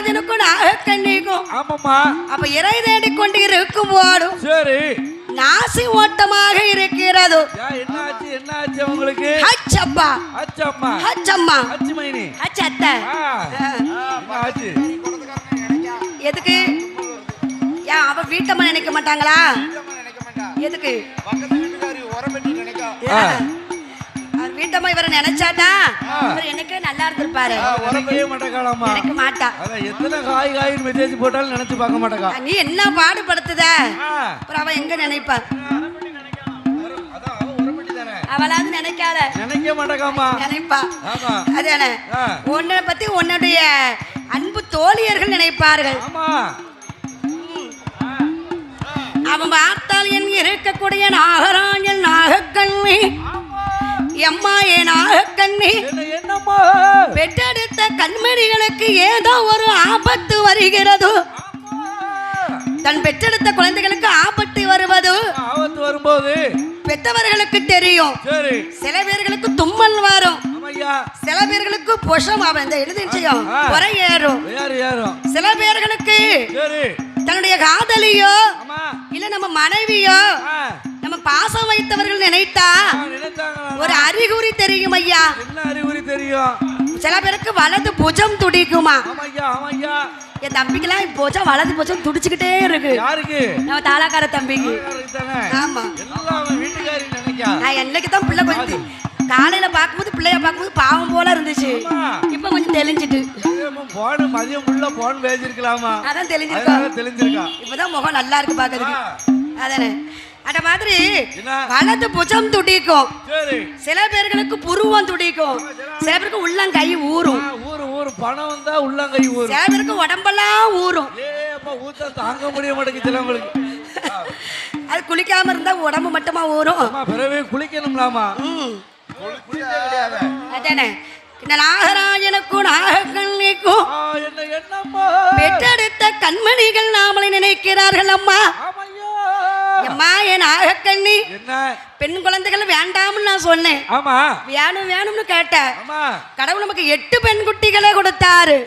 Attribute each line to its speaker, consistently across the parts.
Speaker 1: நாகராஜனுக்கும் நாகக்கண்ணிக்கும்
Speaker 2: ஆமாம்மா.
Speaker 1: அப்ப இறை தேடிக் கொண்டு இருக்கும் போடும்
Speaker 2: சரி.
Speaker 1: நாசி ஓட்டமாக இருக்கிறது.
Speaker 2: ஏன் என்ன ஆச்சு? என்ன ஆச்சு உங்களுக்கு?
Speaker 1: ஹச்சப்பா
Speaker 2: அச்சம்மா
Speaker 1: ஹச்சம்மா
Speaker 2: அச்சு மைனி.
Speaker 1: ஹச்ச அத்தை.
Speaker 2: ஆ,
Speaker 1: ஆ.
Speaker 2: என்ன ஆச்சு?
Speaker 1: எதுக்கு? ஏன் அவ வீட்டம்மா நினைக்க மாட்டாங்களா? எதுக்கு?
Speaker 2: ஆ.
Speaker 1: அவர் வீட்டம்மா இவரை நினைச்சாட்டா. இவர் எனக்கே நல்லா இருந்திருப்பாரு. நினைக்க மாட்டா.
Speaker 2: எத்தனை காய் காயின்னு மெசேஜ் போட்டாலும் நினைச்சு பார்க்க மாட்டேக்கா.
Speaker 1: நீ என்ன பாடுபடுத்துத. அப்புறம் அவ எங்க நினைப்பா? அவளாவது நினைக்காத.
Speaker 2: நினைக்க மாட்டேக்காமா?
Speaker 1: நினைப்பா. அதானே. உன்னை பத்தி உன்னுடைய அன்பு தோழியர்கள் நினைப்பார்கள். அவன் பார்த்தால் என் இருக்கக்கூடிய நாகராஜன் நாகக்கண்ணி. நாகக்கண்ணி
Speaker 2: என்ன என்னம்மா?
Speaker 1: பெற்றெடுத்த கண்மணிகளுக்கு ஏதோ ஒரு ஆபத்து வருகிறது. தன் பெற்றெடுத்த குழந்தைகளுக்கு ஆபத்து வருவது.
Speaker 2: ஆபத்து வரும்போது?
Speaker 1: பெற்றவர்களுக்கு தெரியும். சில பேர்களுக்கு தும்மல் வரும். சில பேர்களுக்கு பொஷம் அவன் இந்த எழுதி செய்யும்
Speaker 2: ஆ.
Speaker 1: குறை ஏறும் சில பேர்களுக்கு தன்னுடைய காதலியோ இல்ல நம்ம மனைவியோ பாசம் வைத்தவர்கள் நினைத்தா ஒரு அறிகுறி தெரியும் ஐயா.
Speaker 2: என்ன அறிகுறி தெரியும்?
Speaker 1: சில பேருக்கு வலது புஜம் துடிக்குமா? என் தம்பிக்கெல்லாம் இப்போ வலது புஜம் துடிச்சுக்கிட்டே இருக்கு. நம்ம தாலாக்கார தம்பிக்கு. ஆமா. நான் என்னைக்கு தான் பிள்ளை கொஞ்சம் காலையில பார்க்கும்போது பிள்ளைய பார்க்கும்போது பாவம் போல இருந்துச்சு. இப்ப கொஞ்சம் தெளிஞ்சிட்டு.
Speaker 2: போன் மதியம் உள்ள போன் பேசிருக்கலாமா
Speaker 1: அதான் தெளிஞ்சிருக்கோம்.
Speaker 2: அதனால தெளிஞ்சிருக்கா?
Speaker 1: இப்பதான் முகம் நல்லா இருக்கு பாக்குறதுக்கு அதானே? அத மாதிரி? வலது புஜம் துடிக்கும். சில பேர்களுக்கு புருவம் துடிக்கும். சில பேருக்கு உள்ளங்கை ஊறும்.
Speaker 2: ஊரு ஊரு பணம் வந்தா உள்ளங்கை
Speaker 1: சில பேருக்கு உடம்பெல்லாம் ஊறும்.
Speaker 2: ஏ அப்பா ஊத்த தாங்க முடிய மாட்டேங்குது சிலவங்களுக்கு
Speaker 1: அது குளிக்காம இருந்தா உடம்பு மட்டுமா ஊறும்?
Speaker 2: பிறவே குளிக்கணும்லாமா?
Speaker 1: அதானே. இந்த நாகராஜனுக்கும் நாகக்கண்ணிக்கும் பெற்றெடுத்த கண்மணிகள் நாமளை நினைக்கிறார்கள் அம்மா. அம்மா என் நாகக்கண்ணி
Speaker 2: என்ன?
Speaker 1: பெண் குழந்தைகள் வேண்டாம்னு நான் சொன்னேன்.
Speaker 2: ஆமா.
Speaker 1: வேணும் வேணும்னு கேட்டேன். கடவுள் நமக்கு எட்டு பெண் குட்டிகளை கொடுத்தாரு.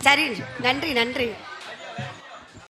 Speaker 1: சரி நன்றி நன்றி.